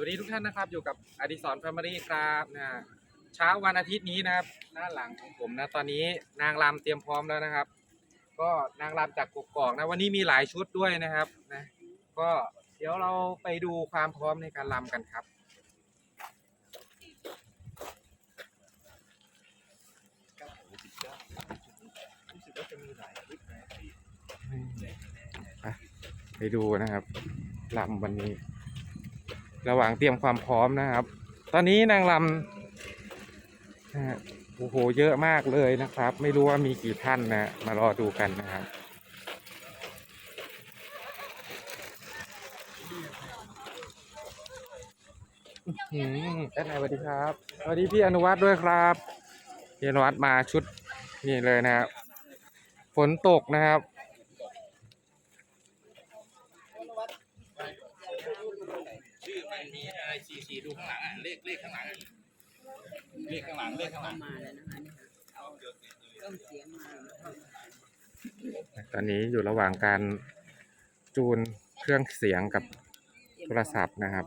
วัสดีทุกท่านนะครับ อยู่กับอดิศรแฟมิลี่ครับนะเช้าวันอาทิตย์นี้นะครับด้านหลังของผมนะตอนนี้นางรำเตรียมพร้อมแล้วนะครับ ก็นางรำจากกกอกนะวันนี้มีหลายชุดด้วยนะครับนะก็เดี๋ยวเราไปดูความพร้อมในการรำกันครับอะไปดูนะครับลำวันนี้ ระหว่างเตรียมความพร้อมนะครับ ตอนนี้นางลำนะฮะโอ้โหเยอะมากเลยนะครับ ไม่รู้ว่ามีกี่ท่านนะมารอดูกันนะครับอื้อหือแอดไนสวัสดีครับสวัสดีพี่อนุวัฒน์ด้วยครับพี่อนุวัฒน์มาชุดนี่เลยนะครับ ฝนตกนะครับ ชื่อ มีอะไรสีสีดูข้างหลังอะเลขเลขข้างหลังอะเลขข้างหลังเลขข้างหลังมาแล้วนะคะเริ่มเสียงมาตอนนี้อยู่ระหว่างการจูนเครื่องเสียงกับโทรศัพท์นะครับ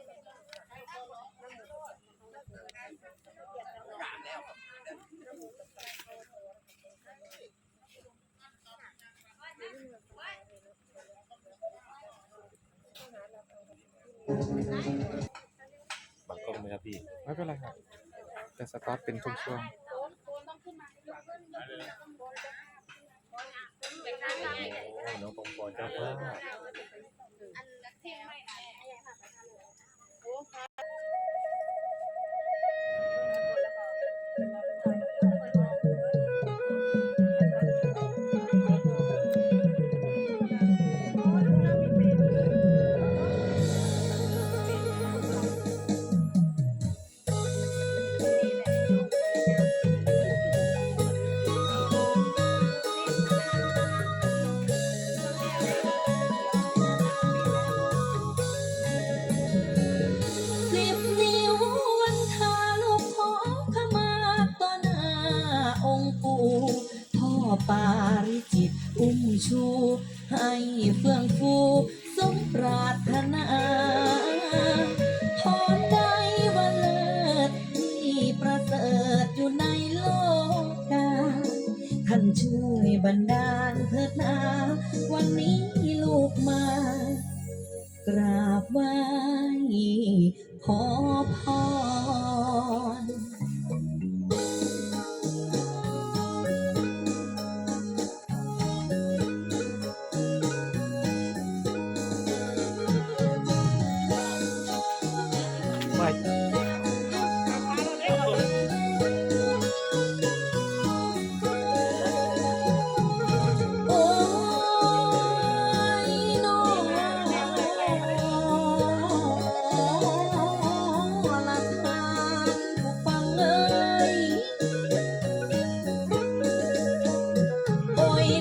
บังกล้องไหมครับพี่ ไม่เป็นไรครับจะสตาร์ทเป็นช่วงโอ้น้องปองปอนเจ้าภาพสิ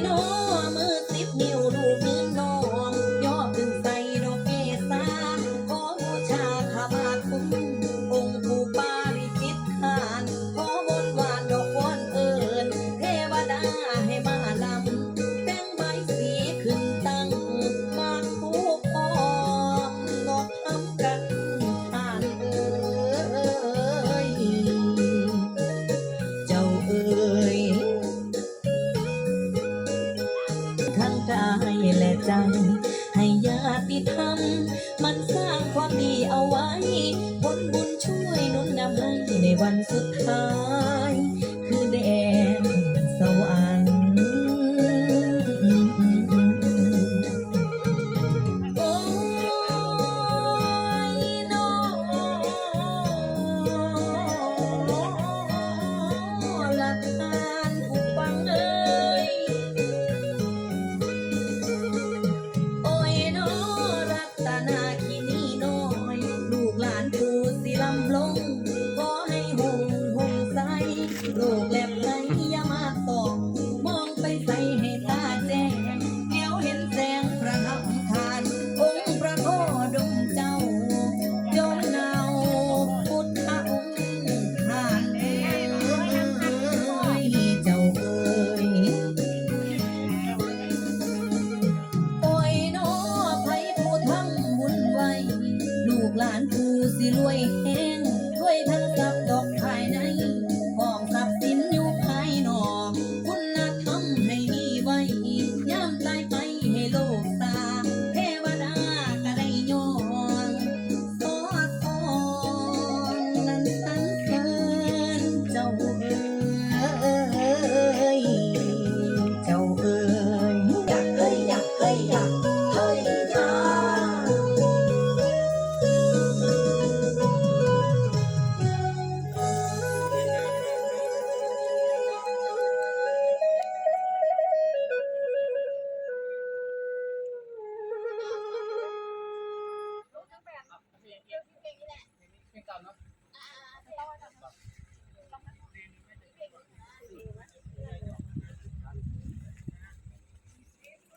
โไว้ผลบุญช่วยหนุนนำให้ในวันสุดท้าย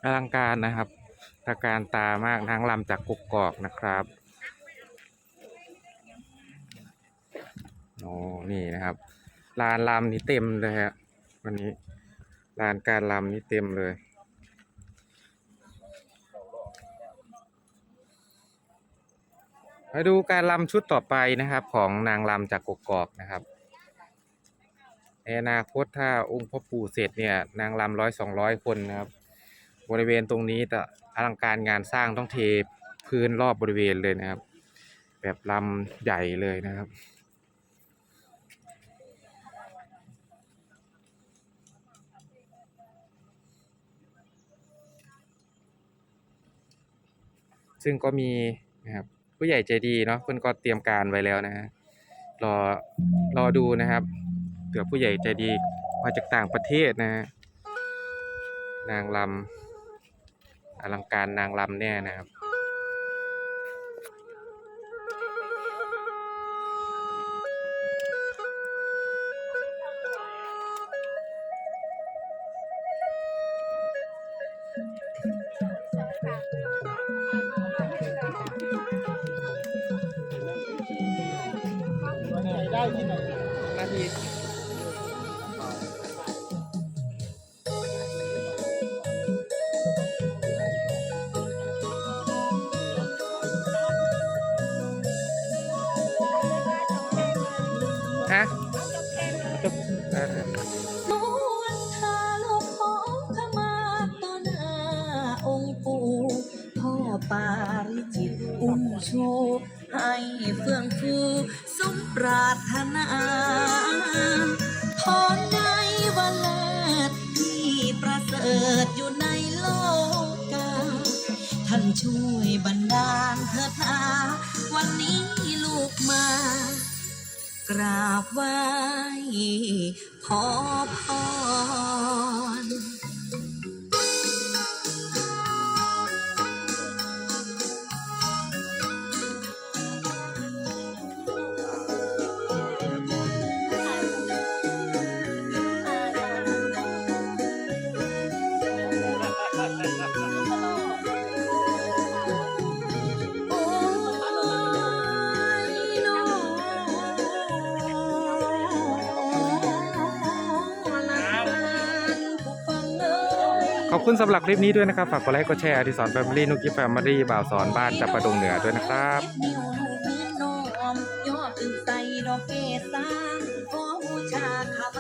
อลังการนะครับตะการตามากนางรำจากกุกอกนะครับโอ้นี่นะครับลานรำนี่เต็มเลยฮะวันนี้ลานการรำนี่เต็มเลยมาดูการรำชุดต่อไปนะครับของนางรำจากกกอกนะครับในอนาคตถ้าองค์พ่อปู่เสร็จเนี่ยนางรำร้อยสองร้อยคนนะครับ บริเวณตรงนี้แต่อลังการงานสร้างต้องเทพื้นรอบบริเวณเลยนะครับ แบบลำใหญ่เลยนะครับซึ่งก็มีนะครับผู้ใหญ่ใจดีเนาะเพื่อนก็เตรียมการไว้แล้วนะฮะรอรอดูนะครับเผื่อผู้ใหญ่ใจดีมาจากต่างประเทศนะฮะนางลำ อลังการนางลำแน่นะครับ ได้ที่ไหนนาที ปาริจิตอุ้มชูให้เฟื่องฟูสมปรารถนาพรในวันเลิศที่ประเสริฐอยู่ในโลกกาท่านช่วยบันดาลเถิดนาวันนี้ลูกมากราบไหว้ขอพร ขอบคุณสำหรับคลิปนี้ด้วยนะครับ ฝากกดไลค์กดแชร์อดิสอนแฟมิลี่นุกี้แฟมิลี่บ่าวสอนบ้านจับประดงเหนือด้วยนะครับยอดขึ้นใส่ดอกเกสร้างขอบูชาคำ